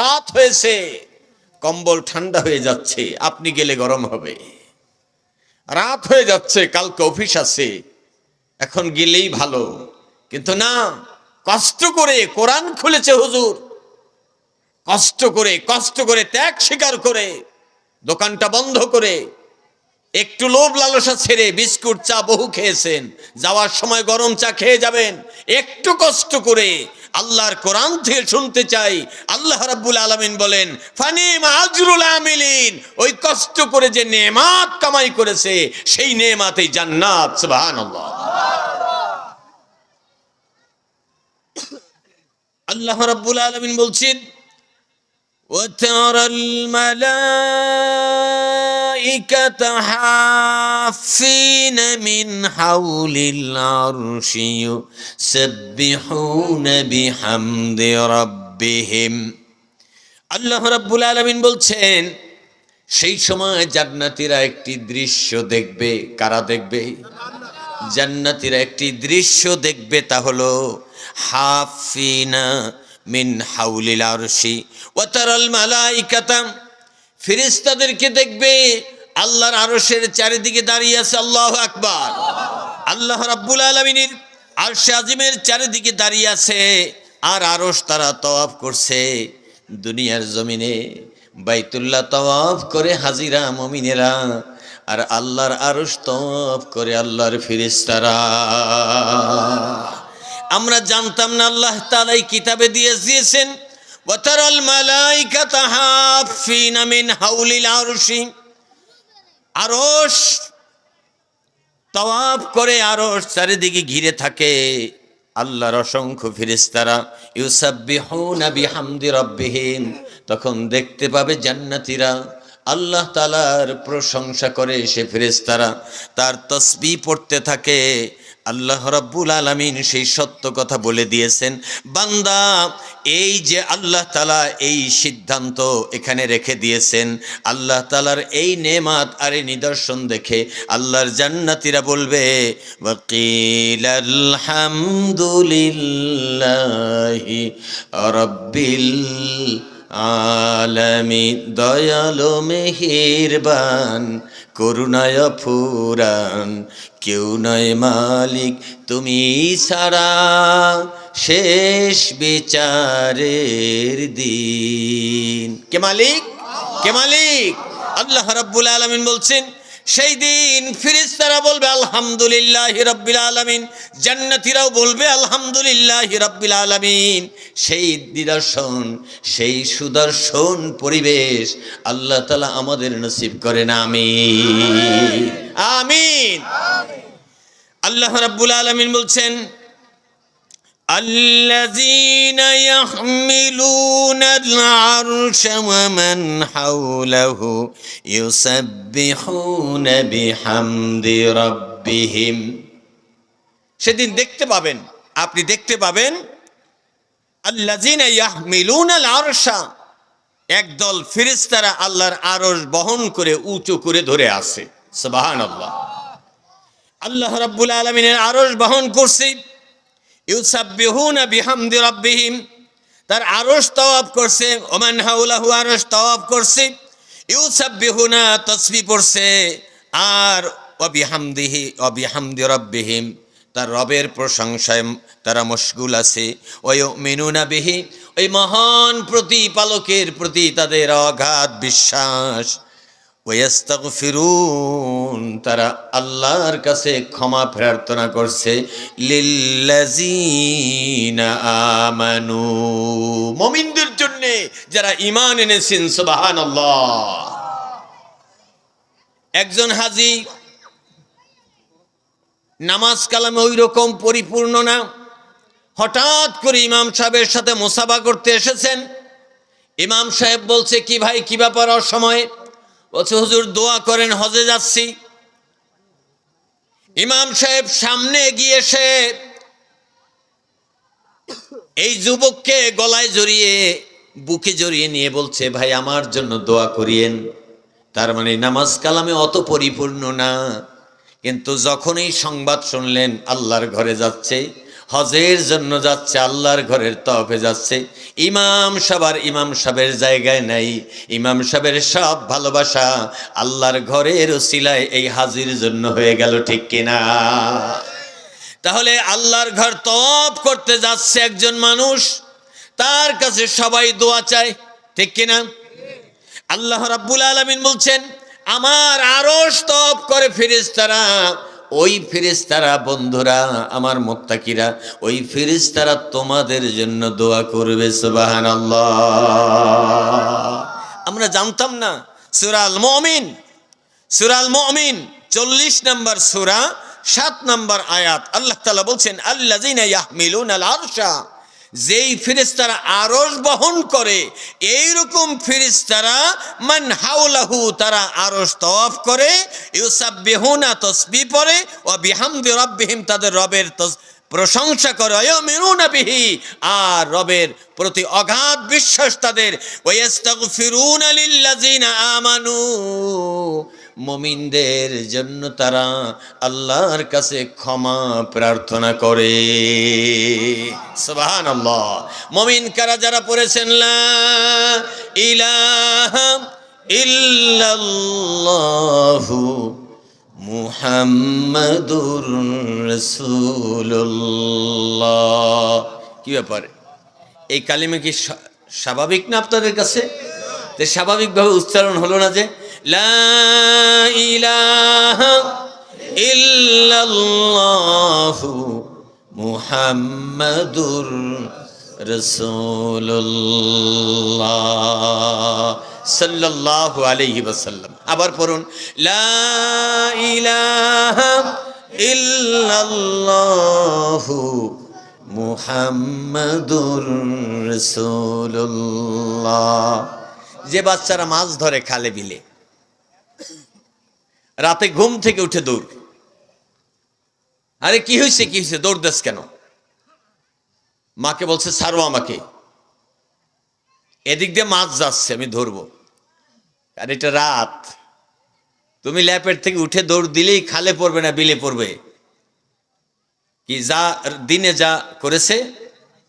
রাত হয়েছে, কম্বল ঠান্ডা হয়ে যাচ্ছে, আপনি গেলে গরম হবে। রাত হয়ে যাচ্ছে, কালকে অফিস আছে, এখন গেলেই ভালো। কিন্তু না, কষ্ট করে কোরআন খুলেছে হুজুর। কষ্ট করে কষ্ট করে ত্যাগ স্বীকার করে, দোকানটা বন্ধ করে, একটু লোভ লালসা ছেড়ে বিস্কুট চা বহু খেয়েছেন, যাওয়ার সময় গরম চা খেয়ে যাবেন, একটু কষ্ট করে আল্লাহর কোরআন থেকে শুনতে চাই আল্লাহ রাব্বুল আলামিন বলেন ফানিম আজরুল আমিলিন ওই কষ্ট করে যে নেমাত কামাই করেছে সেই নেমাতেই জান্নাত সুবহানাল্লাহ আল্লাহ রাব্বুল আলামিন বলছেন وترى الملائكة حافين من حول العرش يسبحون بحمد ربهم আল্লাহ রাব্বুল আলামিন বলছেন সেই সময় জান্নাতীরা একটি দৃশ্য দেখবে কারা দেখবে জান্নাতীরা একটি দৃশ্য দেখবে তা হলো হাফিনা মিন হাউলিল আরশি ওয়াতারাল মালাইকাতা ফেরেশতাদেরকে দেখবে আল্লাহর আরশের চারিদিকে দাঁড়িয়ে আছে আল্লাহ আকবার। আল্লাহ রাব্বুল আলামিনের আরশে আজিমের চারিদিকে দাঁড়িয়ে আছে আর আরশ তারা তওয়াফ করছে। দুনিয়ার জমিনে বাইতুল্লাহ তওয়াফ করে হাজিরা মমিনেরা আর আল্লাহর আরশ তওয়াফ করে আল্লাহর ফেরেশতারা। আমরা জানতাম না আল্লাহ তালাই কিতাবে দিয়ে দিয়েছেন ওয়াতারাল মালাইকাতা হাফিনা মিন হাউলিল আরশি আরশ তওয়াব করে আরশ চারিদিকে ঘিরে থাকে। আল্লাহর অসংখ্য ফিরিস্তারা ইউসাব্বিহুনা বিহামদি রাব্বিহিম। তখন দেখতে পাবে জান্নাতীরা। আল্লাহ তালার প্রশংসা করে সে ফেরেস্তারা তার তসবি পড়তে থাকে। আল্লাহ রাব্বুল আলামিন সেই সত্য কথা বলে দিয়েছেন, বান্দা, এই যে আল্লাহ তালা এই সিদ্ধান্ত এখানে রেখে দিয়েছেন, আল্লাহ তালার এই নেমাত আর এই নিদর্শন দেখে আল্লাহর জান্নাতিরা বলবে ওয়াকিল আলহামদুলিল্লাহি রব্বিল আলমি দয়ালো, মেহেরবান করুণায় ফুরান, কেউ নয় মালিক তুমি সারা শেষ বিচারের দিন। কে মালিক? কে মালিক? আল্লাহ রাব্বুল আলমিন বলছেন সেই দিন ফিরিস্তারা বলবে, আলহামদুলিল্লাহ হিরব্বিল আলমিন। জান্নাতিরাও বলবে, আলহামদুলিল্লাহ হিরব্বিল আলমিন। সেই নিদর্শন, সেই সুদর্শন পরিবেশ আল্লাহ তালা আমাদের নসিব করেন আমি আমিন। আল্লাহ রাব্বুল আলমিন বলছেন الذين يحملون العرش ومن حوله يسبحون بحمد ربهم সেদিন দেখতে পাবেন আপনি দেখতে পাবেন আল্লাযিনা ইয়াহমিলুনাল আরশা একদল ফেরেশতারা আল্লাহর আরশ বহন করে উঁচু করে ধরে আছে সুবহানাল্লাহ আল্লাহ রাব্বুল আলামিনের আরশ বহন করছে ইউসাব্বিহুনা বিহামদি রাব্বিহিম। তার আরশ তওয়াব করছে করছে তসবি পড়ছে, আর তার রবের প্রশংসায় তারা মশগুল আছে। ওই বিহি, ওই মহান প্রতিপালকের প্রতি তাদের অগাধ বিশ্বাস ওয়াস্তাগফিরুন, তারা আল্লাহর কাছে ক্ষমা প্রার্থনা করছে, লিল্লাযিনা আমানু। মুমিনদের জন্য যারা ঈমান এনেছেন, সুবহানাল্লাহ। একজন হাজী, নামাজ কালামে ওই রকম পরিপূর্ণ না, হঠাৎ করে ইমাম সাহেবের সাথে মোসাবা করতে এসেছেন। ইমাম সাহেব বলছে, কি ভাই, কি ব্যাপার অসময়ে? বলছে, হুজুর, দোয়া করেন, হজে যাচ্ছি। ইমাম সাহেব সামনে গিয়ে সে এই যুবককে গলায় জড়িয়ে, বুকে জড়িয়ে নিয়ে বলছে, ভাই, আমার জন্য দোয়া করিয়েন। তার মানে নামাজ কালামে অত পরিপূর্ণ না। কিন্তু যখনই সংবাদ শুনলেন, আল্লাহর ঘরে যাচ্ছে হজের জন্য যাচ্ছে, আল্লাহর ঘরের তফে যাচ্ছে। ইমাম সাবার ইমাম সাহেবের জায়গায় নাই। ইমাম সাহেবের সব ভালোবাসা আল্লাহর ঘরের ওসিলায় এই হাজির জন্য হয়ে গেল, ঠিক কিনা? তাহলে আল্লাহর ঘর তপ করতে যাচ্ছে একজন মানুষ, তার কাছে সবাই দোয়া চায়, ঠিক কিনা? আল্লাহ রাব্বুল আলামিন বলছেন, আমার আরশ তপ করে ফেরেশতারা ওই ফেরেশতারা, বন্ধুরা, আমার মোত্তাকিরা, ওই ফেরেশতারা তোমাদের জন্য দোয়া করবে সুবাহান আমরা জানতাম না সুরাল মমিন সুরাল মমিন আল চল্লিশ নম্বর সুরা, সাত নম্বর আয়াত, আল্লাহ তালা বলছেন, আল্লাযিনা ইয়াহমিলুনাল আরশা। যেই ফিরিস্তারা আরশ বহন করে, এইরকম ফিরিস্তারা মান হাউলাহু তারা আরশ তওয়াফ করে, ইউসাব্বিহুনা তাসবিহ পড়ে ও বিহামদি রাব্বিহিম, তাদের রবের প্রশংসা করে অয়মিনুনা বিহি, আর রবের প্রতি অগাধ বিশ্বাস তাদের ওয়াস্তাগফিরুনা লিল্লাযিনা আমানু। মমিনদের জন্য তারা আল্লাহর কাছে ক্ষমা প্রার্থনা করে। সুবাহান আল্লাহ মমিন কারা যারা পড়েছেন? লা ইলাহা কি ব্যাপার? এই কালিমা কি স্বাভাবিক না আপনাদের কাছে? যে স্বাভাবিকভাবে উচ্চারণ হলো না যে লা ইলাহা ইল্লাল্লাহু মুহাম্মাদুর রাসূলুল্লাহ সাল্লাল্লাহু আলাইহি ওয়াসাল্লাম। আবার পড়ুন, লা ইলাহা ইল্লাল্লাহু মুহাম্মাদুর রাসূলুল্লাহ। যে বাচ্চারা মাছ ধরে খালে বিলে রাতে ঘুম থেকে উঠে দৌড়। আরে, কি হয়েছে কি হয়েছে দৌড় দেস কেন? মাকে বলছে, ছাড়ো আমাকে। এদিক দিয়ে মাছ যাচ্ছে, আমি ধরবো। আর এটা রাত। তুমি ল্যাপের থেকে উঠে দৌড় দিলেই খালে পড়বে না বিলে পড়বে। কি যা, দিনে যা করেছে,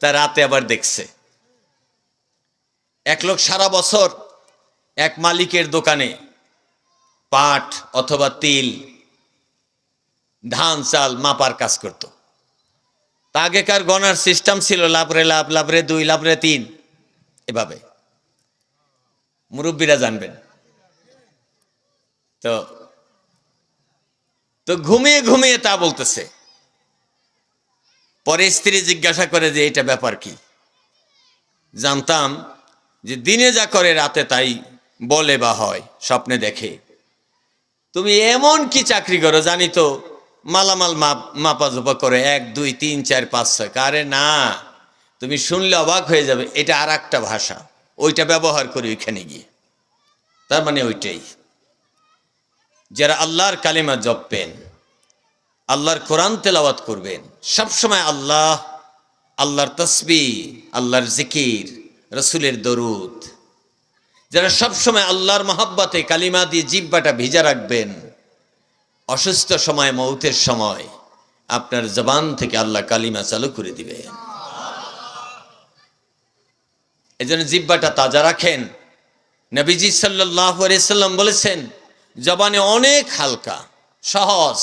তা রাতে আবার দেখছে। এক লোক সারা বছর এক মালিকের দোকানে পাট অথবা তিল, ধান, চাল মাপার কাজ করত। তা আগেকার গণার সিস্টেম ছিল লাভরে লাভ, লাভরে দুই, লাভরে তিন, এভাবে। মুরব্বীরা জানবেন। তো তো ঘুমিয়ে ঘুমিয়ে তা বলতেছে। পরে স্ত্রী জিজ্ঞাসা করে যে এটা ব্যাপার কি? জানতাম যে দিনে যা করে রাতে তাই বলে বা হয়, স্বপ্নে দেখে। তুমি এমন কি চাকরি করো জানি তো? মালামাল মাপ জোপা করে এক, দুই, তিন, চার, পাঁচ, ছয়। আরে না, তুমি শুনলে অবাক হয়ে যাবে, এটা আর একটা ভাষা। ওইটা ব্যবহার করি ওইখানে গিয়ে। তার মানে ওইটাই। যারা আল্লাহর কালিমা জপবেন, আল্লাহর কোরআন তেলাওয়াত করবেন, সবসময় আল্লাহ, আল্লাহর তসবি, আল্লাহর জিকির, রসুলের দরুদ যারা সবসময় আল্লাহর মহাব্বাতে কালিমা দিয়ে জিব্বাটা ভিজা রাখবেন, অসুস্থ সময়, মৌতের সময়, আপনার জবান থেকে আল্লাহ কালিমা চালু করে দিবেন। জন্য জিব্বাটা তাজা রাখেন। নবীজি সাল্লাহ সাল্লাম বলেছেন, জবানে অনেক হালকা, সহজ,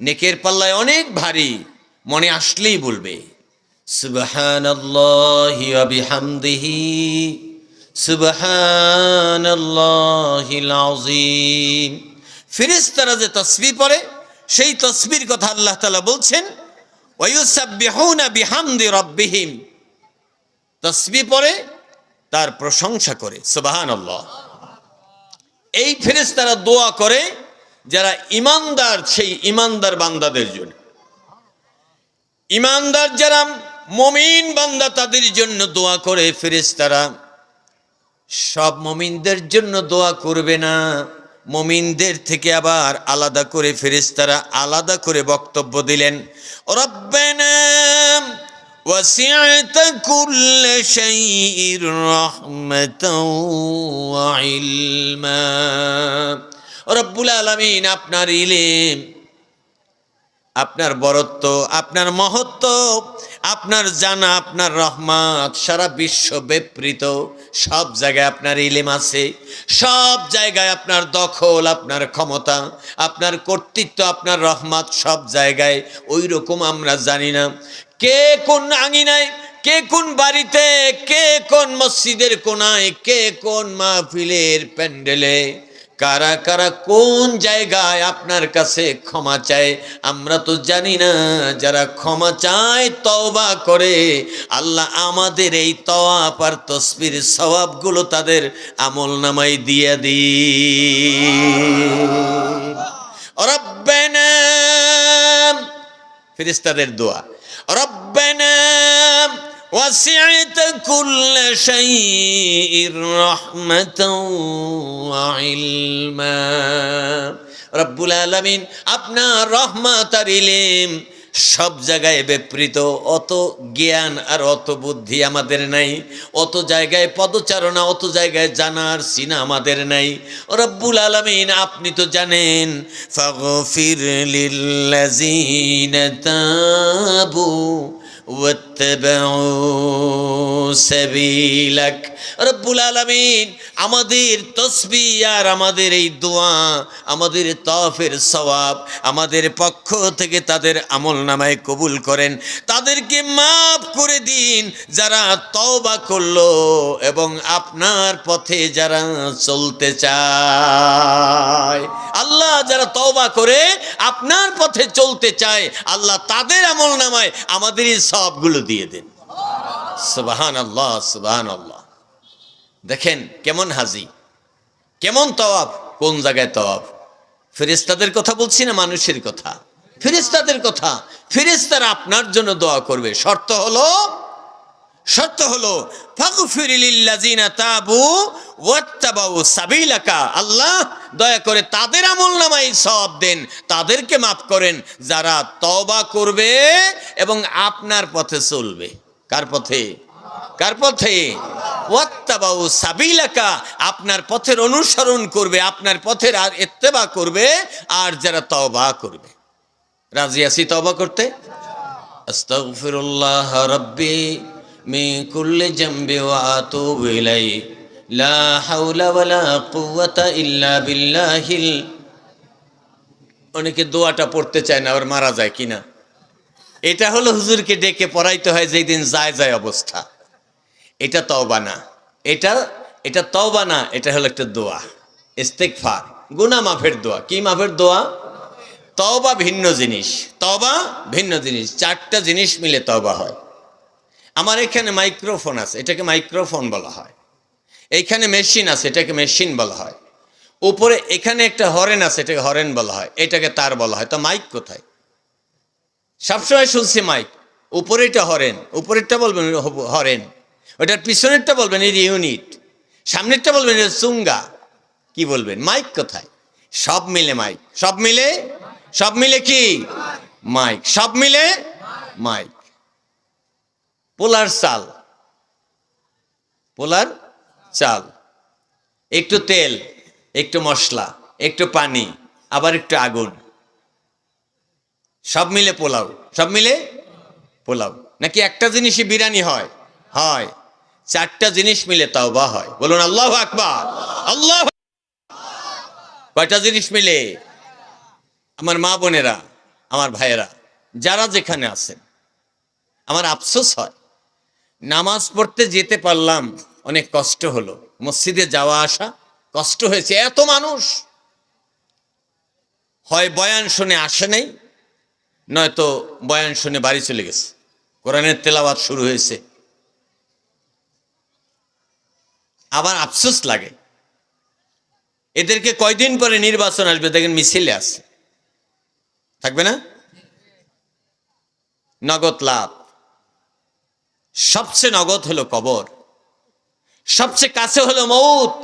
নেকের পাল্লায় অনেক ভারী, মনে আসলেই বলবে, সুবহানাল্লাহি ওয়া বিহামদিহি। সুবহানাল্লাহিল আযীম। ফেরেশতারা যে তাসবিহ পড়ে, সেই তসবির কথা আল্লাহ তাআলা বলছেন বিহামদি রাব্বিহিম। তসবিহ পড়ে, তার প্রশংসা করে, সুবহানাল্লাহ। এই ফেরেশতারা দোয়া করে, যারা ইমানদার সেই ইমানদার বান্দাদের জন্য। ইমানদার যারা মমিন বান্দা, তাদের জন্য দোয়া করে ফেরেশতারা। সব মমিনদের জন্য দোয়া করবে না মমিনদের থেকে আবার আলাদা করে ফেরেশতারা আলাদা করে বক্তব্য দিলেন রব্বানা وسعت كل شيء رحمة وعلما রব্বুল আলমিন আপনার ইলেম আপনার বরত্ব আপনার মহত্ব আপনার জানা, আপনার রহমত, সারা বিশ্ব বিবৃত, সব জায়গায় আপনার ইলেম আছে, সব জায়গায় আপনার দখল, আপনার ক্ষমতা, আপনার কর্তৃত্ব, আপনার রহমত, সব জায়গায় ওই রকম আমরা জানি না। কে কোন আঙিনায়, কে কোন বাড়িতে, কে কোন মসজিদের কোনায়, কে কোন মাহফিলের প্যান্ডেলে কারা কারা কোন জায়গায় আপনার কাছে ক্ষমা চায়, আমরা তো জানি না। যারা ক্ষমা চায়, তওবা করে। আল্লাহ আমাদের এই তওয়াব আর তসবির সওয়াবগুলো তাদের আমল নামাই দিয়ে দি রব্বানা, ফেরেশতাদের দোয়া। রব্বানা وسعت كل شيء رحمة وعلما রব্বুল আলামিন আপনার রহমত আর ইলিম সব জায়গায় বিপরীত অত জ্ঞান আর অত বুদ্ধি আমাদের নাই অত জায়গায় পদচারণা অত জায়গায় জানার সিনা আমাদের নাই রব্বুল আলামিন আপনি তো জানেন ফাগফির লিল্লাযিনা তাবু واتبعوا سبيلك. رب العالمين আমাদের তসবি আর আমাদের এই দোয়া, আমাদের তফের সওয়াব, আমাদের পক্ষ থেকে তাদের আমল নামায় কবুল করেন। তাদেরকে মাফ করে দিন যারা তওবা করল এবং আপনার পথে যারা চলতে চায়। আল্লাহ যারা তওবা করে আপনার পথে চলতে চায়, আল্লাহ তাদের আমল নামায় আমাদের এই সবগুলো দিয়ে দেন। সুবাহান আল্লাহ সুবাহান আল্লাহ দেখেন কেমন হাজি, কেমন তওয়াব, কোন জায়গায় তওয়াব? ফেরেস্তাদের কথা বলছি না মানুষের কথা? ফেরেস্তাদের কথা ফেরেস্তারা আপনার জন্য দোয়া করবে। শর্ত হলো শর্ত হলো তাবু আল্লাহ দয়া করে তাদের আমল নামাই সব দেন, তাদেরকে মাফ করেন। যারা তওবা করবে এবং আপনার পথে চলবে, কার পথে? কার পথে আপনার পথের অনুসরণ করবে, আপনার পথের আর ইত্তেবা করবে, আর যারা তওবা করবে। রাজি আছি তওবা করতে? ওয়া অনেকে দোয়াটা পড়তে চায় না, আবার মারা যায় কিনা। এটা হলো হুজুরকে ডেকে পড়াইতে হয় যেই দিন যায় যায় অবস্থা। এটা তওবা না। এটা এটা তওবা না, এটা হলো একটা দোয়া। ইস্তেকফার গুনাহ মাফের দোয়া। কি মাফের দোয়া? তওবা ভিন্ন জিনিস। তওবা ভিন্ন জিনিস। চারটা জিনিস মিলে তওবা হয়। আমার এখানে মাইক্রোফোন আছে। এটাকে মাইক্রোফোন বলা হয়। এইখানে মেশিন আছে। এটাকে মেশিন বলা হয়। উপরে এখানে একটা হরেন আছে। এটাকে হরেন বলা হয়। এটাকে তার বলা হয়। তো মাইক কোথায়? সবসময় শুনছি মাইক। উপরেরটা হরেন। উপরেরটা বলবেন হরেন। ওটার পিছনেরটা বলবেন এর ইউনিট সামনেরটা বলবেন এর চুঙ্গা কি বলবেন? মাইক কোথায়? সব মিলে মাইক সব মিলে? সব মিলে কি? মাইক সব মিলে? মাইক পোলার চাল। পোলার চাল। একটু তেল, একটু মশলা, একটু পানি, আবার একটু আগুন। সব মিলে পোলাও। সব মিলে পোলাও। নাকি একটা জিনিসই বিরিয়ানি হয়? হয়। চারটা জিনিস মিলে তাওবা হয়। বলুন, আল্লাহ আকবার, আল্লাহ কয়টা জিনিস মিলে? আমার মা বোনেরা, আমার ভাইয়েরা, যারা যেখানে আছেন। আমার আফসোস হয়, নামাজ পড়তে যেতে পারলাম, অনেক কষ্ট হলো। মসজিদে যাওয়া আসা কষ্ট হয়েছে, এত মানুষ। হয় বয়ান শুনে আসে নাই, নয়তো বয়ান শুনে বাড়ি চলে গেছে। কোরআনের তেলাওয়াত শুরু হয়েছে। আবার আফসোস লাগে। এদেরকে কয়দিন পরে নির্বাচন আসবে দেখেন মিছিলে আছে। থাকবে না? নগদ লাভ। সবচেয়ে নগদ হলো কবর। সবচেয়ে কাছে হলো মৌত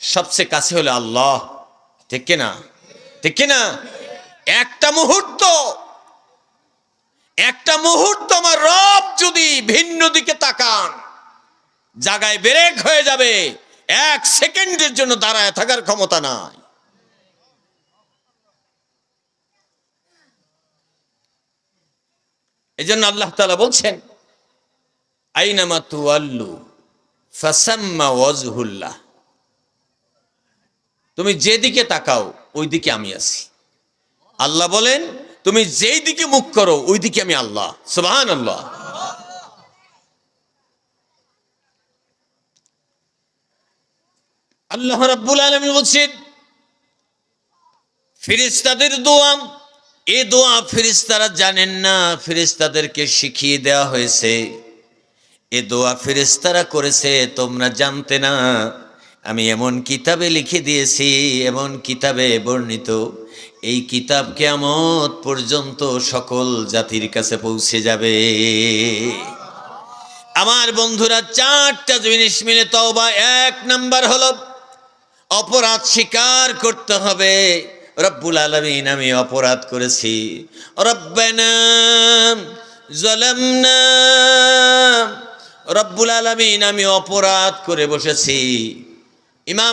সবচেয়ে কাছে হলো আল্লাহ। ঠিক কিনা ঠিক কিনা একটা মুহূর্ত। একটা মুহূর্ত আমার রব যদি ভিন্ন দিকে তাকান। জায়গায় ব্রেক হয়ে যাবে। এক সেকেন্ডের জন্য দাঁড়ায় থাকার ক্ষমতা নাই। এই জন্য আল্লাহ তালা বলছেন আইনামা তুয়াল্লু ফাসাম্মা ওয়াজহুল্লাহ। তুমি যেদিকে তাকাও ওই দিকে আমি আছি। আল্লাহ বলেন, তুমি যেই দিকে মুখ করো ওই দিকে আমি আল্লাহ। সুবহান আল্লাহ আল্লাহ রাব্বুল আলামিন বলছেন ফিরিস্তাদের দোয়া, এ দোয়া ফিরিস্তারা জানেন না ফিরিস্তাদেরকে শিখিয়ে দেওয়া হয়েছে। এ দোয়া ফেরেস্তারা করেছে, তোমরা জানতে না, আমি এমন কিতাবে লিখে দিয়েছি, এমন কিতাবে বর্ণিত। এই কিতাব কেমত পর্যন্ত সকল জাতির কাছে পৌঁছে যাবে। আমার বন্ধুরা, চারটা জিনিস মিলে তওবা এক নাম্বার হলো অপরাধ স্বীকার করতে হবে। রব্বুল আলমিন, আমি অপরাধ করেছি। রব্বানা জলামনা। রব্বুল আলমিন, আমি অপরাধ করে বসেছি। ইমাম